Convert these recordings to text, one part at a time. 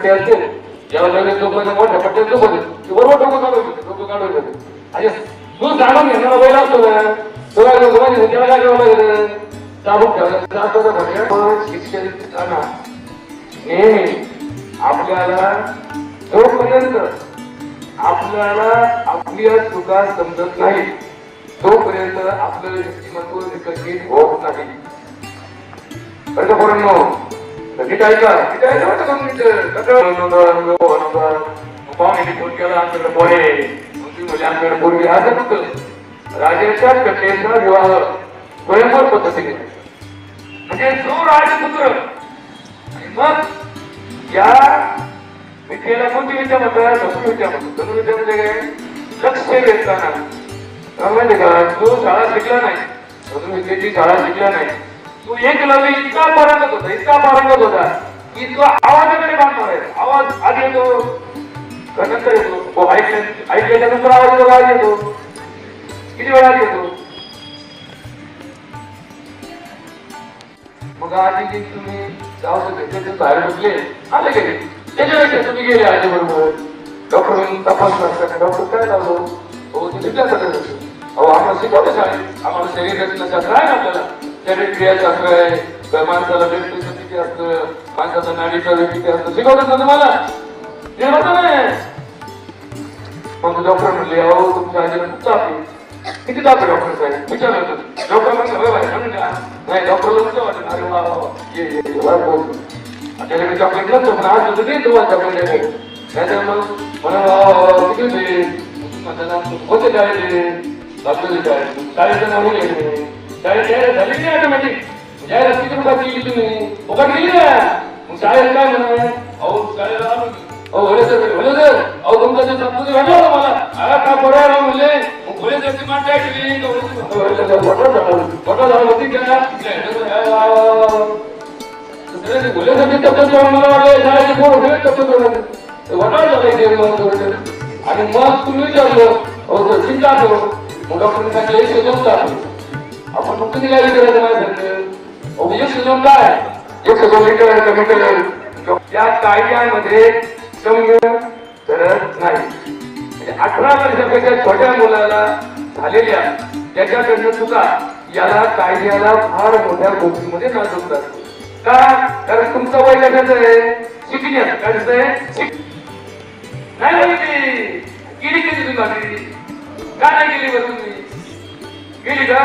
पट्टे असतील जेव्हा लगेच लोकांना मोठ्या पट्ट्यात झोपत ते बरोबर डोकं काढून डोकं काढून आणि तू जाणून घेणारा बैल असतो ना तुला लोकांनी त्याला काय करावं लागेल? शिक्षण नेहमी आपल्याला जोपर्यंत आपल्याला आपल्या चुका समजत नाही तोपर्यंत आपलं व्यक्तिमत्व विकसित होत नाही. नीट ऐका नीट ऐका बरं का दोन मिनिटं. कसं नंबर, नंबर, फोन केला आमच्याकडे पोरे मग ती आमच्याकडे पोरगी असं नव्हतं. राजाच्या कन्येचा विवाह स्वयंवर पद्धतीने. म्हणजे जो राजपुत्र. मग या विद्येला कोणती विद्या म्हणतात? धनुर्विद्या म्हणतात. धनुर्विद्या म्हणजे काय? लक्ष देताना माहिती का? जो शाळा शिकला नाही धनुर्विद्येची शाळा शिकला नाही तो एक लवी इतका पारंगत होता इतका पारंगत होता की तो आवाजाकडे बांधणार आहे आवाज आधी येतो नंतर येतो. हो, ऐकल्याच्या नंतर आवाज येतो का येतो. किती वेळा येतो? मग आधी जे तुम्ही गावात भेटले बाहेर उठले आले गेले. त्याच्यापेक्षा तुम्ही गेले आधी बरोबर. डॉक्टर तपास करताना डॉक्टर काय लावलो हो ते शिकल्यासाठी होतं. अहो आम्हाला शिकवलं शाळेत. आम्हाला शरीर रचनाशास्त्र आहे ना आपल्याला शरीर क्रियाशास्त्र आहे माणसाला व्यक्तीचं किती असतं माणसाचं नाडीचं वेग किती असतं शिकवलं ना तुम्हाला? ते होतं ना मग डॉक्टर म्हणले अहो तुमच्या आजीला खूप ताप आहे. किती ताप आहे डॉक्टर साहेब? विचारलं होतं डॉक्टर म्हणलं नाही डॉक्टरला कसं वाटलं अरे वा वा वा. चॉकलेट नसतं पण आज होतं ते तुम्हाला चॉकलेट आहे नाहीतर मग म्हणा वा वा वा किती होते म्हणताना होते शाळेत डॉक्टर शाळेत नाही जाहिरात झाली नाही किती रुपयात केली तुम्ही. फुकट केली ना. मग शाळेत काय म्हणा अहो शाळेला. अहो भले सर भले सर. अहो तुमचा संपत्ती होता मला. आला का बरं राव म्हणले मग भले सरची मान काय केली फोटो झाला होती का? भले सरची तब्येत मला वाटलं. शाळेचे पोर होते तब्येत वटाळ झाला. आणि मग तुम्ही विचारलं. अहो सर चिंता करू मग डॉक्टरने सांगितलं एक शोधून आपण फक्त तिला विचारायचं माझ्या सांगितलं अहो म्हणजे काय? एक शोधून मीटर कमी केलं या कायद्यामध्ये संयम करत नाही. म्हणजे अठरा वर्षापेक्षा छोट्या मुलाला झालेल्या त्याच्याकडनं चुका याला कायद्याला फार मोठ्या गोष्टीमध्ये नाचवतात का? कारण तुमचं वय कशाचं आहे? शिकण्याचं कशाचं आहे नाही बघितली गेली कधी तुम्ही काय का नाही गेली बघ तुम्ही गेली का?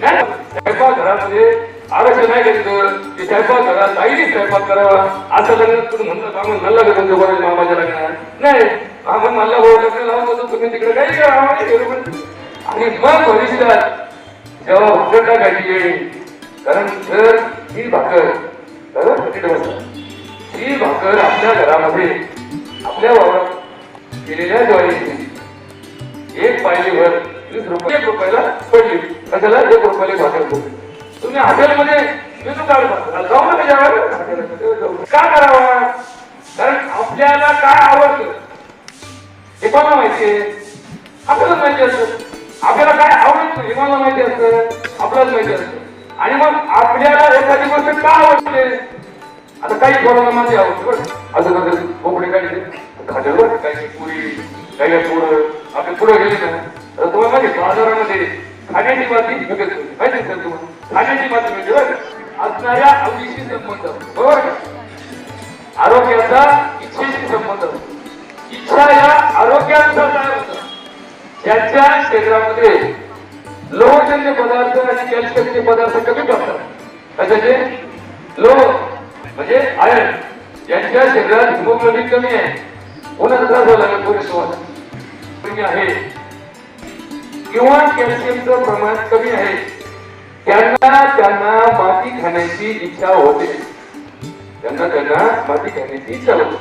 नाही स्वयंपाक घरामध्ये आरक्षण नाही घेतलं की स्वयंपाक घरात आईने स्वयंपाक करावा असं लग्न तुम्ही म्हणलं का मग लग्न का तुमच्या बरोबर मामाच्या लग्नात. नाही आपण मला भाऊ लग्न लावून होतो तुम्ही तिकडे काही करा आणि मग भविष्यात जेव्हा भाकर टाकायची येईल कारण जर ही भाकर बरोबर? ही भाकर आपल्या घरामध्ये तुम्ही हॉटेलमध्ये मेनू कार्ड बघा. जाऊ नका जेवायला का करावा? कारण आपल्याला काय आवडतं? हे कोणाला माहिती आहे? आपल्याला माहिती असतं. आपल्याला काय आवडतं? हे मला माहिती असतं? आपल्याला माहिती असतं. आणि मग आपल्याला एखादी गोष्ट का आवडते? आता काही कोणाला माझी आवडते बरं. असं कसं कोकणी काही खात्यावर बरं. काही पुरी काही पुढं. आपण पुढं गेले ना तर तुम्हाला माहिती बाजारामध्ये खाण्याची माती विकत माहिती आहे तुम्हाला? खाण्याची माती बरं असणाऱ्या आवडीशी संबंध. बरोबर आरोग्याचा इच्छेशी संबंध. इच्छा या आरोग्यानुसार काय होतं? ज्यांच्या शरीरामध्ये लोहजन्य पदार्थ आणि कॅल्शियमचे पदार्थ कमी करतात कशाचे लोह म्हणजे आयर्न यांच्या शरीरात हिमोग्लोबिन कमी आहे. कोणाचा त्रास झाला कमी आहे. किंवा कॅल्शियमचं प्रमाण कमी आहे. त्यांना त्यांना माती खाण्याची इच्छा होते. त्यांना त्यांना माती खाण्याची इच्छा होते.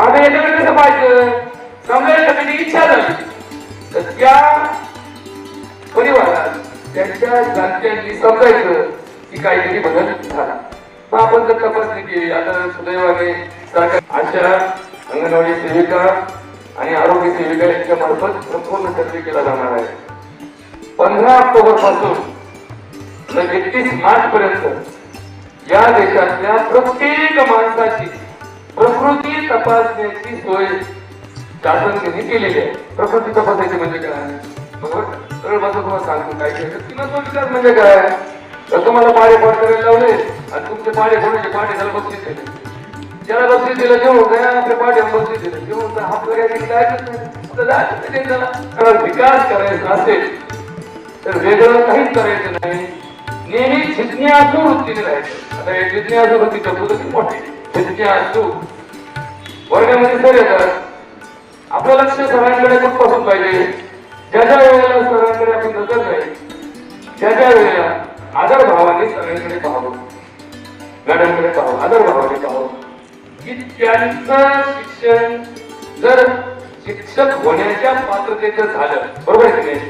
आता याच्याकडे कसं पाहिजे समजा एखाद्याची इच्छा झाली. तर त्या परिवारात त्यांच्या जाणत्यांनी समजायचं की काहीतरी बदल झाला. मग आपण जर तपासणी केली. आता सुदैवाने सरकार आशा अंगणवाडी सेविका आणि आरोग्य सेविका यांच्या मार्फत संपूर्ण सर्वे केला जाणार आहे. पंधरा ऑक्टोबरपासून तर एकतीस मार्च पर्यंत या देशातल्या प्रत्येक माणसाची प्रकृती तपासण्याची सोय शासनाने केलेली आहे. प्रकृती तपासायची म्हणजे काय? बरोबर? माझं तुम्हाला सांगतो काय केलं किंमत विकास म्हणजे काय? तर तुम्हाला पाडे पाठ करायला लावले आणि तुमचे पाडे कोणाचे पाडे त्याला बक्षीस दिले. ज्याला बक्षीस दिलं घेऊन काय आपल्या पाडे बक्षीस दिलं. घेऊन आपलं काय नाही जायचं नाही त्याला कारण विकास करायचा असेल तर वेगळं काहीच करायचं नाही. नेहमी जिज्ञासू वृत्तीने राहायचं. आता हे जिज्ञासू वृत्ती पद्धती मोठी. जिज्ञासू वर्गामध्ये सर येतात. आपलं लक्ष सरांकडे कुठपासून पाहिजे. ज्याच्या वेळेला सरांकडे आपण नजर राहील त्याच्या वेळेला आदर भावाने सगळ्यांकडे पाहावं. मॅडमकडे पाहावं आदर भावाने पाहावं. की त्यांचं शिक्षण जर शिक्षक होण्याच्या पात्रतेचं झालं बरोबर की नाही?